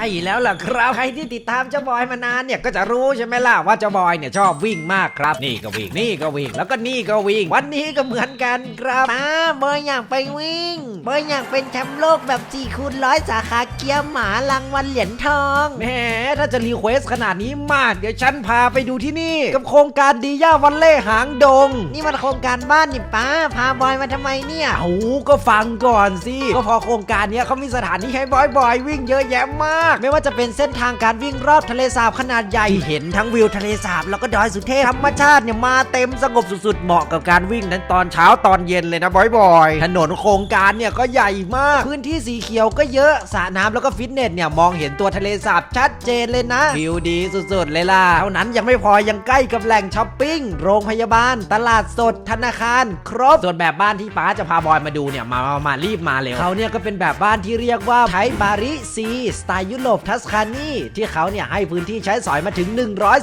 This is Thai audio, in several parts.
ช่แล้วล่ะครับใครที่ติดตามเจ้าบอยมานานเนี่ยก็จะรู้ใช่ไหมล่ะว่าเจ้าบอยเนี่ยชอบวิ่งมากครับ นี่ก็วิ่งนี่ก็วิ่ง แล้วก็นี่ก็วิ่ง วันนี้ก็เหมือนกันครับป้าบอยอยากไปวิ่งบอยอยากเป็นแชมป์โลกแบบ4คูณร้อยสาขาเกียร์หมารางวัลเหรียญทองแหมถ้าจะรีเควสขนาดนี้มากเดี๋ยวฉันพาไปดูที่นี่ กับโครงการดีย่าวันเล่หางดง นี่มันโครงการบ้านนี่ป้าพาบอยมาทำไมเนี่ยเอาก็ฟังก่อนสิก็พอโครงการเนี้ยเขามีสถานที่ให้บอยบอยวิ่งเยอะแยะมากไม่ว่าจะเป็นเส้นทางการวิ่งรอบทะเลสาบขนาดใหญ่ที่เห็นทั้งวิวทะเลสาบแล้วก็ดอยสุเทพธรรมชาติเนี่ยมาเต็มสงบสุดๆเหมาะกับการวิ่งทั้งตอนเช้าตอนเย็นเลยนะบอยบอยถนนโครงการเนี่ยก็ใหญ่มาก พื้นที่สีเขียวก็เยอะสระน้ำแล้วก็ฟิตเนสเนี่ยมองเห็นตัวทะเลสาบชัดเจนเลยนะวิวดีสุดๆเลยล่ะเท่านั้นยังไม่พอยังใกล้กับแหล่งช้อปปิ้งโรงพยาบาล ตลาดสดธนาคาร ครบส่วนแบบบ้านที่ป้าจะพาบอยมาดูเนี่ยมามามารีบมาเร็วเขาเนี่ยก็เป็นแบบบ้านที่เรียกว่าไทบาริซีสไตล์ยุโรปทัสคานีที่เขาเนี่ยให้พื้นที่ใช้สอยมาถึง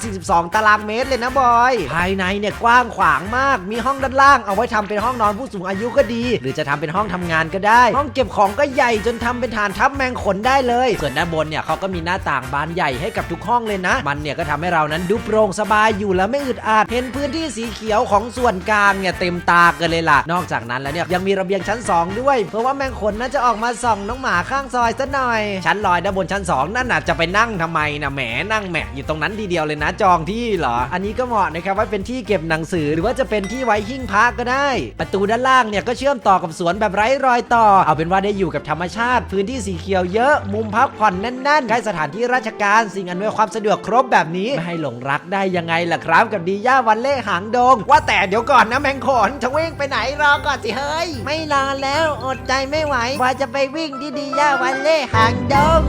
142 ตารางเมตรเลยนะบอย ภายในเนี่ยกว้างขวางมาก มีห้องด้านล่างเอาไว้ทำเป็นห้องนอนผู้สูงอายุก็ดี หรือจะทำเป็นห้องทำงานก็ได้ ห้องเก็บของก็ใหญ่จนทำเป็นฐานทับแมงขนได้เลย ส่วนด้านบนเนี่ยเขาก็มีหน้าต่างบานใหญ่ให้กับทุกห้องเลยนะ มันเนี่ยก็ทำให้เรานั้นดูโปร่งสบายอยู่แล้วไม่อึดอัดเห็นพื้นที่สีเขียวของส่วนกลางเนี่ยเต็มตากันเลยล่ะ นอกจากนั้นแล้วเนี่ยยังมีระเบียงชั้น 2 ด้วย เพราะว่าแมงขนน่าจะออกมาส่องน้องหมาข้างซอยซะหน่อย ชั้นลอยด้านบนชั้น2 นั่นน่ะจะไปนั่งทำไมนะแหมนั่งแหมะอยู่ตรงนั้นทีเดียวเลยนะจองที่เหรอ อันนี้ก็เหมาะนะครับไว้เป็นที่เก็บหนังสือหรือว่าจะเป็นที่ไว้หิ้งพระก็ได้ ประตูด้านล่างเนี่ยก็เชื่อมต่อกับสวนแบบไร้รอยต่อ เอาเป็นว่าได้อยู่กับธรรมชาติ พื้นที่สีเขียวเยอะ มุมพักผ่อนแน่นๆใกล้สถานที่ราชการสิ่งอำนวยความสะดวกครบแบบนี้ไม่ให้หลงรักได้ยังไงล่ะครับ กับดีย่าวันเล่หางดง ว่าแต่เดี๋ยวก่อนนะแมงขนจะวิ่งไปไหนรอก่อนสิเฮ้ย ไม่รอแล้วอดใจไม่ไหวบอยจะไปวิ่งที่ดีย่าวันเล่หางดง